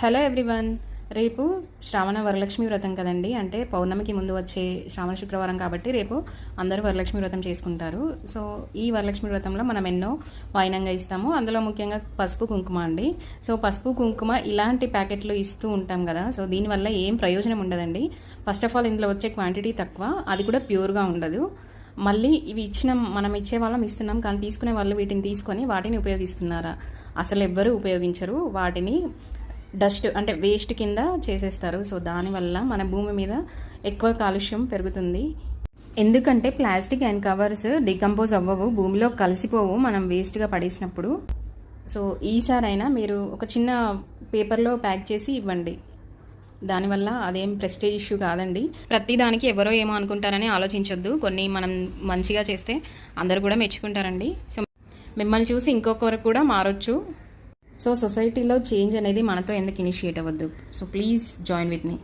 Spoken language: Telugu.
Hello everyone. రేపు శ్రావణ వరలక్ష్మి వ్రతం కదండి. అంటే పౌర్ణమికి ముందు వచ్చే శ్రావణ శుక్రవారం కాబట్టి రేపు అందరూ వరలక్ష్మి వ్రతం చేసుకుంటారు. సో ఈ వరలక్ష్మి వ్రతంలో మనం ఎన్నో వాయినంగా ఇస్తాము. అందులో ముఖ్యంగా పసుపు కుంకుమ అండి. సో పసుపు కుంకుమ ఇలాంటి ప్యాకెట్లు ఇస్తూ ఉంటాం కదా. సో దీనివల్ల ఏం ప్రయోజనం ఉండదండి. ఫస్ట్ ఆఫ్ ఆల్ ఇందులో వచ్చే క్వాంటిటీ తక్కువ. అది కూడా ప్యూర్గా ఉండదు. మళ్ళీ ఇవి ఇచ్చిన మనం ఇచ్చే వాళ్ళం ఇస్తున్నాం. కానీ తీసుకునే వాళ్ళు వీటిని తీసుకొని వాటిని ఉపయోగిస్తున్నారా? అసలు ఎవ్వరూ ఉపయోగించరు. వాటిని డస్ట్ అంటే వేస్ట్ కింద చేసేస్తారు. సో దానివల్ల మన భూమి మీద ఎక్కువ కాలుష్యం పెరుగుతుంది. ఎందుకంటే ప్లాస్టిక్ అండ్ కవర్స్ డికంపోజ్ అవ్వవు భూమిలో కలిసిపోవు మనం వేస్ట్గా పడేసినప్పుడు. సో ఈసారైనా మీరు ఒక చిన్న పేపర్లో ప్యాక్ చేసి ఇవ్వండి. దానివల్ల అదేం ప్రెస్టేజ్ ఇష్యూ కాదండి. ప్రతి దానికి ఎవరో ఏమో అనుకుంటారని ఆలోచించొద్దు. కొన్ని మనం మంచిగా చేస్తే అందరూ కూడా మెచ్చుకుంటారండి. సో మిమ్మల్ని చూసి ఇంకొకరు కూడా మారొచ్చు. సో సొసైటీలో చేంజ్ అనేది మనతో ఎందుకు ఇనిషియేట్ అవ్వద్దు. So please join with me.